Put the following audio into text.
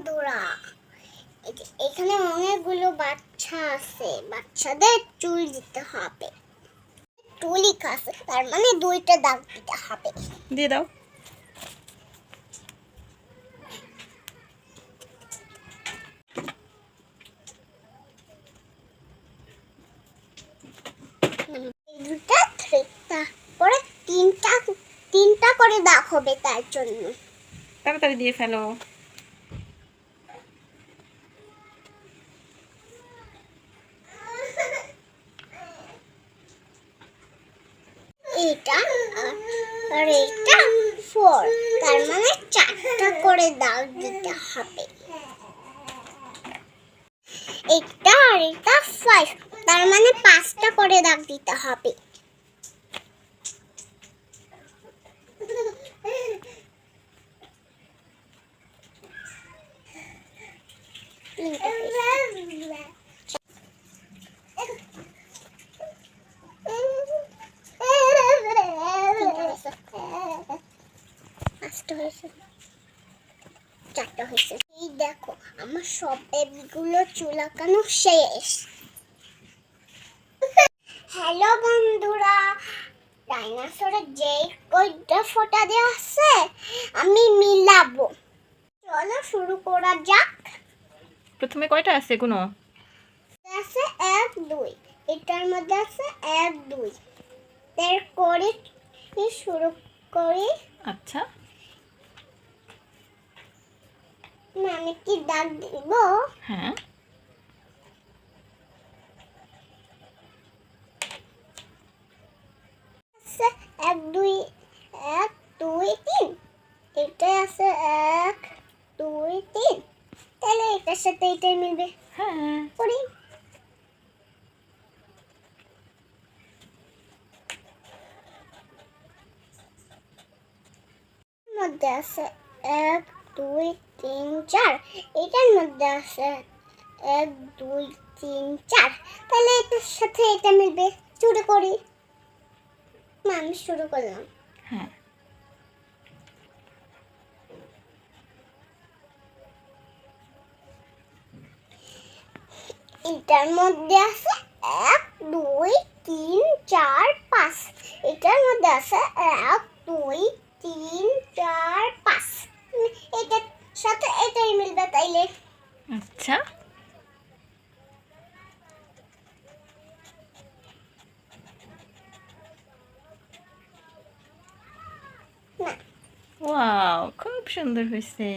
বন্ধুরা এখানে অনেকগুলো বাচ্চা আছে। বাচ্চাদের চুল দিতে হবে। টুলি আছে তার মানে দুইটা দাগ দিতে হবে। দিয়ে দাও। দুটা তিনটা তিনটা করে দাগ হবে তার জন্য। তাড়াতাড়ি দিয়ে ফেলো। এটা আর- এটা ফোর তার মানে চারটা করে দাগ দিতে হবে। এটা আর এটা ফাইভ তার মানে পাঁচটা করে দাগ দিতে হবে। পাঁচটা হয়েছে চারটা হয়েছে। এই দেখো আমার সব বেবিগুলো চুলাকানো শেষ। হ্যালো বন্ধুরা ডাইনোসরের যে কয়টা ফোটা দেওয়া আছে আমি মিলাবো। চলো শুরু করা যাক। প্রথমে কয়টা আছে কোনো আছে এক দুই। এটার মধ্যে আছে এক দুই। এর করে শুরু করি? আচ্ছা। আমি কি দাগ দিব? হ্যাঁ। এক দুই এক দুই তিন। এটা আছে এক দুই তিন। তাহলে এটার সাথে এটাই মিলবে। হ্যাঁ। করি। মধ্যে আছে এক দুই তিন চার। এটার মধ্যে আছে এক দুই তিন চার। তাহলে এটার সাথে এটা মিলবে। শুরু করি। মা, আমি শুরু করলাম। হ্যাঁ। এটার মধ্যে আছে এক দুই তিন চার পাঁচ। এটার মধ্যে আছে এক দুই তিন চার পাঁচ। এটার সাথে এটাই মিলবে তাইলে। আচ্ছা। ওয়াও খুব সুন্দর হয়েছে